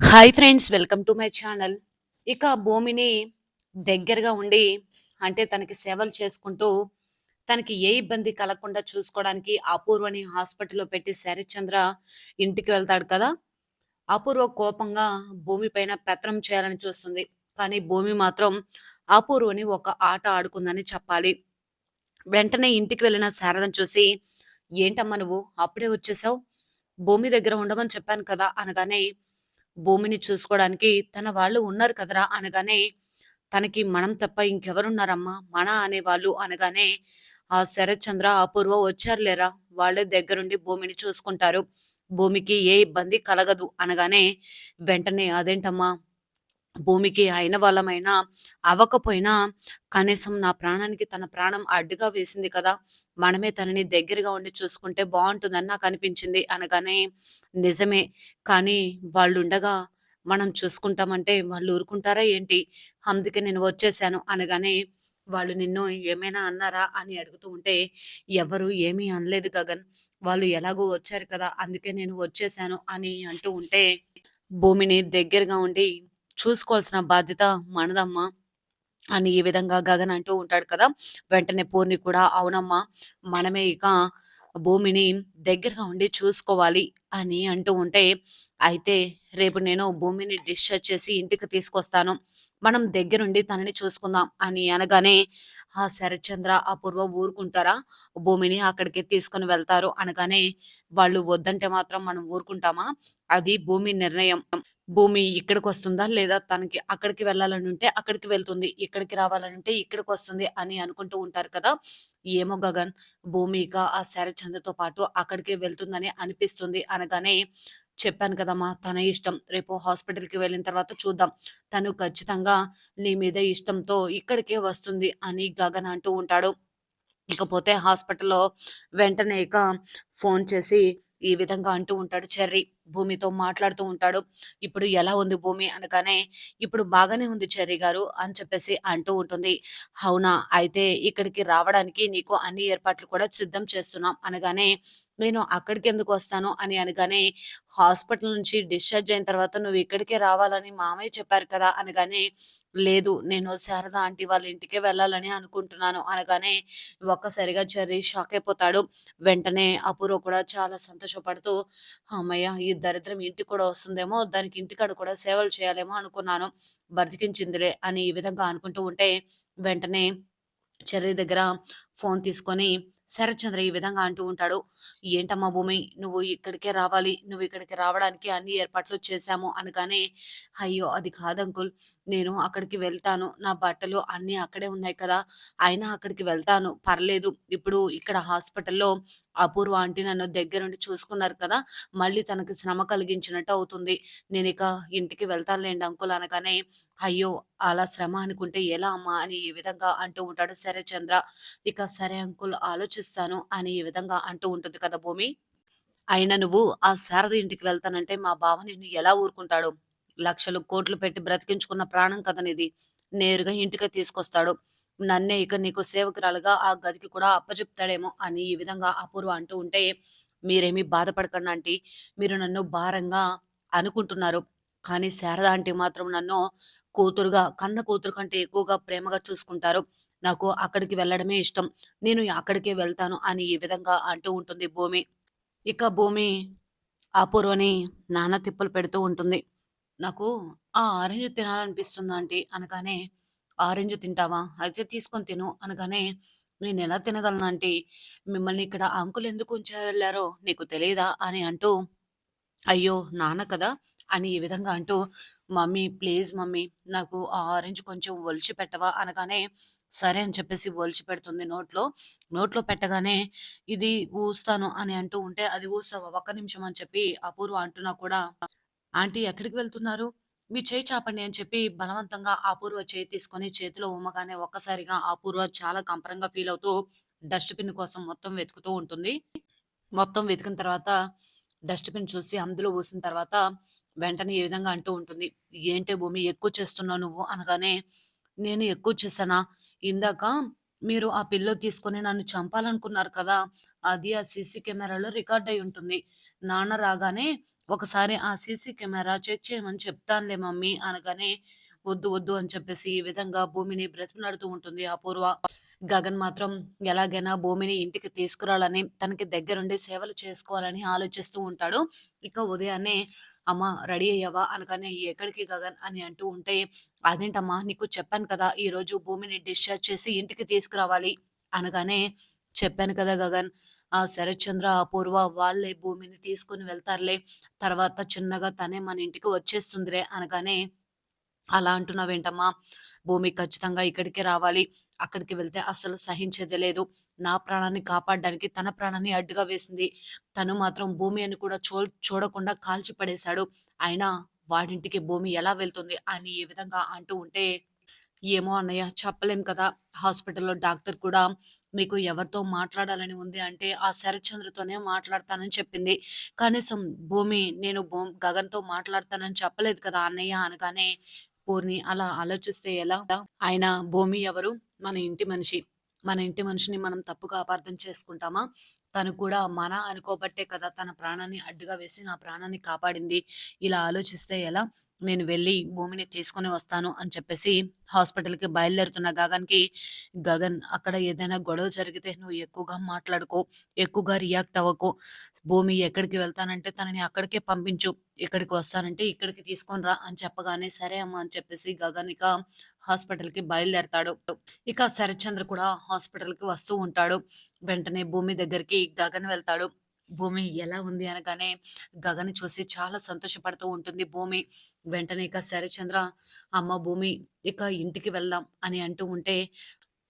Hi friends welcome to my channel ఇక భూమిని దగ్గరగా ఉండి అంటే తనకి సేవలు చేసుకుంటూ తనకి ఏ ఇబ్బంది కలగకుండా చూసుకోవడానికి అపూర్వని హాస్పిటల్లో పెట్టి శరత్చంద్ర ఇంటికి వెళ్తాడు కదా? అపూర్వ కోపంగా భూమి పైన పెత్తనం చేయాలని చూస్తుంది. కానీ భూమి మాత్రం అపూర్వని ఒక ఆట ఆడుకుందని చెప్పాలి. వెంటనే ఇంటికి వెళ్ళిన శారదను చూసి ఏంటమ్మా నువ్వు? అప్పుడే వచ్చేసావు? భూమి దగ్గర ఉండమని చెప్పాను కదా? అనగానే భూమిని చూసుకోవడానికి తన వాళ్ళు ఉన్నారు కదరా అనగానే తనకి మనం తప్ప ఇంకెవరున్నారమ్మా? మన అనేవాళ్ళు అనగానే ఆ శరత్ చంద్ర అపూర్వ వచ్చారులేరా? వాళ్ళే దగ్గరుండి భూమిని చూసుకుంటారు. భూమికి ఏ ఇబ్బంది కలగదు అనగానే వెంటనే అదేంటమ్మా? భూమికి అయిన వాళ్ళమైనా అవ్వకపోయినా కనీసం నా ప్రాణానికి తన ప్రాణం అడ్డుగా వేసింది కదా మనమే తనని దగ్గరగా ఉండి చూసుకుంటే బాగుంటుందని నాకు అనిపించింది అనగానే నిజమే కానీ వాళ్ళు ఉండగా మనం చూసుకుంటామంటే వాళ్ళు ఊరుకుంటారా ఏంటి? అందుకే నేను వచ్చేసాను అనగానే వాళ్ళు నిన్ను ఏమైనా అన్నారా? అని అడుగుతూ ఉంటే ఎవరు ఏమీ అనలేదు గగన్. వాళ్ళు ఎలాగో వచ్చారు కదా అందుకే నేను వచ్చేసాను అని అంటూ ఉంటే భూమిని దగ్గరగా ఉండి చూసుకోవాల్సిన బాధ్యత మనదమ్మా అని ఈ విధంగా గగన్ అంటూ ఉంటాడు కదా! వెంటనే పూర్ణి కూడా అవునమ్మా మనమే ఇక భూమిని దగ్గరగా ఉండి చూసుకోవాలి అని అంటూ ఉంటే అయితే రేపు నేను భూమిని డిశ్చార్జ్ చేసి ఇంటికి తీసుకొస్తాను. మనం దగ్గరుండి తనని చూసుకుందాం అని అనగానే ఆ శరత్చంద్ర అపూర్వ ఊరుకుంటారా? భూమిని అక్కడికి తీసుకుని వెళ్తారు అనగానే వాళ్ళు వద్దంటే మాత్రం మనం ఊరుకుంటామా? అది భూమి నిర్ణయం. భూమి ఇక్కడికి వస్తుందా లేదా తనకి అక్కడికి వెళ్ళాలని ఉంటే అక్కడికి వెళ్తుంది. ఇక్కడికి రావాలని అంటే ఇక్కడికి వస్తుంది అని అనుకుంటూ ఉంటారు కదా! ఏమో గగన్ భూమి ఇక ఆ శరచంద్రతో పాటు అక్కడికే వెళ్తుందని అనిపిస్తుంది అనగానే చెప్పాను కదమ్మా! తన ఇష్టం. రేపు హాస్పిటల్‌కి వెళ్ళిన తర్వాత చూద్దాం. తను ఖచ్చితంగా నీ మీద ఇష్టంతో ఇక్కడికే వస్తుంది అని గగన్ అంటూ ఉంటాడు. ఇకపోతే హాస్పిటల్‌లో వెంటనే ఇక ఫోన్ చేసి ఈ విధంగా అంటూ ఉంటాడు చెర్రీ. భూమితో మాట్లాడుతూ ఉంటాడు. ఇప్పుడు ఎలా ఉంది భూమి అనగానే, ఇప్పుడు బాగానే ఉంది చెర్రీ గారు అని చెప్పేసి అంటూ ఉంటుంది. అవునా! అయితే ఇక్కడికి రావడానికి నీకు అన్ని ఏర్పాట్లు కూడా సిద్ధం చేస్తున్నాం అనగానే, నేను అక్కడికి ఎందుకు వస్తాను అని అనగానే, హాస్పిటల్ నుంచి డిశ్చార్జ్ అయిన తర్వాత నువ్వు ఇక్కడికే రావాలని మామయ్య చెప్పారు కదా! అనగానే, లేదు నేను శారద ఆంటీ వాళ్ళ ఇంటికే వెళ్ళాలని అనుకుంటున్నాను అనగానే, ఒక్కసారిగా చెర్రీ షాక్ అయిపోతాడు. వెంటనే అపూర్వ కూడా చాలా సంతోషపడుతూ, హమ్మయ్య! దరిద్రం ఇంటికి కూడా వస్తుందేమో, దానికి ఇంటికాడ కూడా సేవలు చేయాలేమో అనుకున్నాను. బ్రతికించిందిలే అని ఈ విధంగా అనుకుంటూ ఉంటే, వెంటనే చెర్రీ దగ్గర ఫోన్ తీసుకొని శరత్చంద్ర ఈ విధంగా అంటూ ఉంటాడు. "ఏంటమ్మా భూమి నువ్వు ఇక్కడికే రావాలి. నువ్వు ఇక్కడికి రావడానికి అన్ని ఏర్పాట్లు చేశాము" అనగానే, "అయ్యో! అది కాదు అంకుల్. నేను అక్కడికి వెళ్తాను. నా బట్టలు అన్నీ అక్కడే ఉన్నాయి కదా! అయినా అక్కడికి వెళ్తాను. పర్లేదు. ఇప్పుడు ఇక్కడ హాస్పిటల్‌లో అపూర్వ ఆంటీ నన్ను దగ్గరుండి చూసుకున్నారు కదా! మళ్ళీ తనకి శ్రమ కలిగించినట్టు అవుతుంది. నేను ఇక ఇంటికి వెళ్తానులేండి అంకుల్" అనగానే, "అయ్యో! అలా శ్రమ అనుకుంటే ఎలా అమ్మా?" అని ఈ విధంగా అంటూ ఉంటాడు శరత్చంద్ర. ఇక "సరే అంకుల్ ఆలోచిస్తాను" అని ఈ విధంగా అంటూ ఉంటుంది కదా భూమి. అయినా నువ్వు ఆ శారద ఇంటికి వెళ్తానంటే మా బావ నిన్ను ఎలా ఊరుకుంటాడు? లక్షలు, కోట్లు పెట్టి బ్రతికించుకున్న ప్రాణం కదనిది నేరుగా ఇంటికే తీసుకొస్తాడు. నన్నే ఇక నీకు సేవకురాలుగా ఆ గదికి కూడా అప్పచెప్తాడేమో అని ఈ విధంగా అపూర్వ అంటూ ఉంటే, మీరేమీ బాధపడకండి ఆంటీ. మీరు నన్ను భారంగా అనుకుంటున్నారు. కానీ శారద ఆంటీ మాత్రం నన్ను కూతురుగా, కన్న కూతురు కంటే ఎక్కువగా ప్రేమగా చూసుకుంటారు. నాకు అక్కడికి వెళ్ళడమే ఇష్టం. నేను అక్కడికే వెళ్తాను అని ఈ విధంగా అంటూ ఉంటుంది భూమి. ఇక భూమి అపూర్వని నానా తిప్పలు పెడుతూ ఉంటుంది. నాకు ఆ ఆరెంజ్ తినాలనిపిస్తుంది ఆంటీ అనగానే, ఆరెంజ్ తింటావా? అయితే తీసుకొని తిను అనగానే, నేను ఎలా తినగలను ఆంటీ? మిమ్మల్ని ఇక్కడ అంకుల్ ఎందుకు ఉంచారో నీకు తెలియదా అని అంటూ, అయ్యో! నాన్న కదా! అని ఈ విధంగా అంటూ, మమ్మీ ప్లీజ్ మమ్మీ నాకు ఆ ఆరెంజ్ కొంచెం ఒలిచి పెట్టవా? అనగానే, సరే అని చెప్పేసి ఒలిచి పెడుతుంది నోట్లో. నోట్లో పెట్టగానే, ఇది ఊస్తాను అని అంటూ ఉంటే, అది ఊస్తావా? ఒక్క నిమిషం అని చెప్పి అపూర్వ అంటున్నా కూడా ఆంటీ ఎక్కడికి వెళ్తున్నారు? మీ చేయి చాపండి అని చెప్పి బలవంతంగా అపూర్వ చేయి తీసుకొని చేతిలో ఉమ్మగానే ఒక్కసారిగా అపూర్వ చాలా కంపరంగా ఫీల్ అవుతూ డస్ట్‌బిన్ కోసం మొత్తం వెతుకుతూ ఉంటుంది. మొత్తం వెతికిన తర్వాత డస్ట్‌బిన్ చూసి అందులో ఊసిన తర్వాత వెంటనే ఏ విధంగా అంటూ ఉంటుంది. "ఏంటే భూమి ఎక్కువ చేస్తున్నావు నువ్వు" అనగానే, "నేను ఎక్కువ చేశానా? ఇందాక మీరు ఆ పిల్లో తీసుకొని నన్ను చంపాలనుకున్నారు కదా! అది ఆ సీసీ కెమెరాలో రికార్డ్ అయి ఉంటుంది. నాన్న రాగానే ఒకసారి ఆ సీసీ కెమెరా చెక్ చేయమని చెప్తానులే మమ్మీ అనగానే వద్దు వద్దు అని చెప్పేసి ఈ విధంగా భూమిని బ్రతిమలాడుతూ ఉంటుంది అపూర్వ. గగన్ మాత్రం ఎలాగైనా భూమిని ఇంటికి తీసుకురావాలని, తనకి దగ్గరుండి సేవలు చేసుకోవాలని ఆలోచిస్తూ ఉంటాడు. ఇక ఉదయాన్నే అమ్మా రెడీ అయ్యావా?" అనగానే "ఎక్కడికి గగన్" అని అంటూ ఉంటే, "అదేంటమ్మా నీకు చెప్పాను కదా! ఈరోజు భూమిని డిశ్చార్జ్ చేసి ఇంటికి తీసుకురావాలి" అనగానే, "చెప్పాను కదా గగన్! ఆ శరత్చంద్ర, అపూర్వ వాళ్ళే భూమిని తీసుకొని వెళ్తారులే. తర్వాత చిన్నగా తనే మన ఇంటికి వచ్చేస్తుందిలే" అనగానే అలా అంటున్నావేంటమ్మా? భూమి ఖచ్చితంగా ఇక్కడికి రావాలి. అక్కడికి వెళ్తే అసలు సహించేదే లేదు. నా ప్రాణాన్ని కాపాడడానికి తన ప్రాణాన్ని అడ్డుగా వేసింది. తను మాత్రం భూమి అని కూడా చో చూడకుండా కాల్చి పడేశాడు. అయినా వాడింటికి భూమి ఎలా వెళ్తుంది? అని ఏ విధంగా అంటూ ఉంటే, ఏమో అన్నయ్య చెప్పలేం కదా! హాస్పిటల్‌లో డాక్టర్ కూడా మీకు ఎవరితో మాట్లాడాలని ఉంది అంటే, ఆ శరత్చంద్రతోనే మాట్లాడతానని చెప్పింది. కనీసం భూమి నేను భూ గగన్‌తో మాట్లాడతానని చెప్పలేదు కదా అన్నయ్య అనగానే, పూర్ణి అలా ఆలోచిస్తే ఎలా? ఆయన భూమి ఎవరు? మన ఇంటి మనిషి. మన ఇంటి మనిషిని మనం తప్పుగా అపార్థం చేసుకుంటామా? తను కూడా మన అనుకోబట్టే కదా తన ప్రాణాన్ని అడ్డుగా వేసి నా ప్రాణాన్ని కాపాడింది. ఇలా ఆలోచిస్తే ఎలా? నేను వెళ్ళి భూమిని తీసుకొని వస్తాను అని చెప్పేసి హాస్పిటల్‌కి బయలుదేరుతున్న గగన్‌కి, గగన్ అక్కడ ఏదైనా గొడవ జరిగితే నువ్వు ఎక్కువగా మాట్లాడుకో ఎక్కువగా రియాక్ట్ అవ్వకు. భూమి ఎక్కడికి వెళ్తానంటే తనని అక్కడికే పంపించు. ఇక్కడికి వస్తానంటే ఇక్కడికి తీసుకొని రా అని చెప్పగానే, సరే అమ్మా అని చెప్పేసి గగన్ ఇక హాస్పిటల్‌కి బయలుదేరతాడు. ఇక శరత్చంద్ర కూడా హాస్పిటల్‌కి వస్తూ ఉంటాడు. వెంటనే భూమి దగ్గరికి గగన్ వెళ్తాడు. భూమి ఎలా ఉంది అనగానే గగన్ చూసి చాలా సంతోషపడుతూ ఉంటుంది భూమి. వెంటనే ఇక శరచంద్ర "అమ్మ భూమి ఇక ఇంటికి వెళ్దాం" అని అంటూ ఉంటే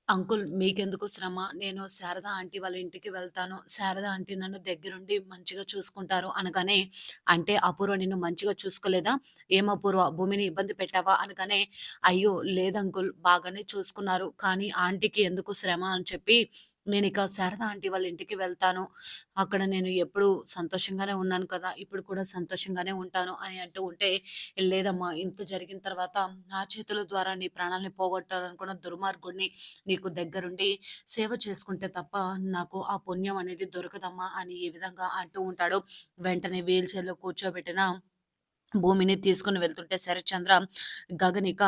అంకుల్ మీకెందుకు శ్రమ? నేను శారద ఆంటీ వాళ్ళ ఇంటికి వెళ్తాను. శారద ఆంటీ నన్ను దగ్గరుండి మంచిగా చూసుకుంటారు అనగానే, అంటే అపూర్వ నిన్ను మంచిగా చూసుకోలేదా? ఏం అపూర్వ భూమిని ఇబ్బంది పెట్టావా? అనగానే, అయ్యో! లేదు అంకుల్ బాగానే చూసుకున్నారు. కానీ ఆంటీకి ఎందుకు శ్రమ అని చెప్పి నేను ఇక శారద ఆంటీ వాళ్ళ ఇంటికి వెళ్తాను. అక్కడ నేను ఎప్పుడూ సంతోషంగానే ఉన్నాను కదా! ఇప్పుడు కూడా సంతోషంగానే ఉంటాను అని అంటూ ఉంటే, లేదమ్మా ఇంత జరిగిన తర్వాత నా చేతుల ద్వారా నీ ప్రాణాల్ని పోగొట్టాలనుకున్న దుర్మార్గుడిని నీకు దగ్గరుండి సేవ చేసుకుంటే తప్ప నాకు ఆ పుణ్యం అనేది దొరకదమ్మా అని ఈ విధంగా అంటూ ఉంటాడు. వెంటనే వీల్ చైర్‌లో కూర్చోబెట్టిన భూమిని తీసుకొని వెళ్తుంటే శరత్చంద్ర, గగన్ ఇక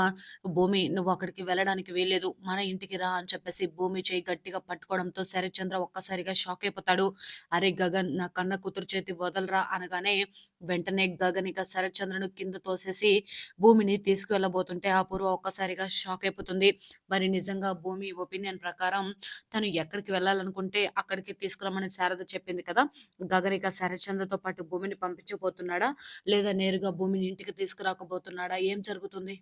"భూమి నువ్వు అక్కడికి వెళ్ళడానికి వీల్లేదు. మన ఇంటికి రా" అని చెప్పేసి భూమి చేయి గట్టిగా పట్టుకోవడంతో శరత్చంద్ర ఒక్కసారిగా షాక్ అయిపోతాడు. "అరే గగన్ నా కన్న కూతురు చేతి వదలరా" అనగానే వెంటనే గగన్ ఇక శరత్చంద్రను కింద తోసేసి భూమిని తీసుకువెళ్ళబోతుంటే అపూర్వ ఒక్కసారిగా షాక్ అయిపోతుంది. మరి నిజంగా భూమి ఒపీనియన్ ప్రకారం తను ఎక్కడికి వెళ్ళాలనుకుంటే అక్కడికి తీసుకురమ్మని శారద చెప్పింది కదా! గగన్ ఇక శరత్చంద్రతో పాటు భూమిని పంపించబోతున్నాడా? లేదా నేరుగా భూమిని ఇంటికి తీసుకురాకపోతున్నాడా? ఏం జరుగుతుంది?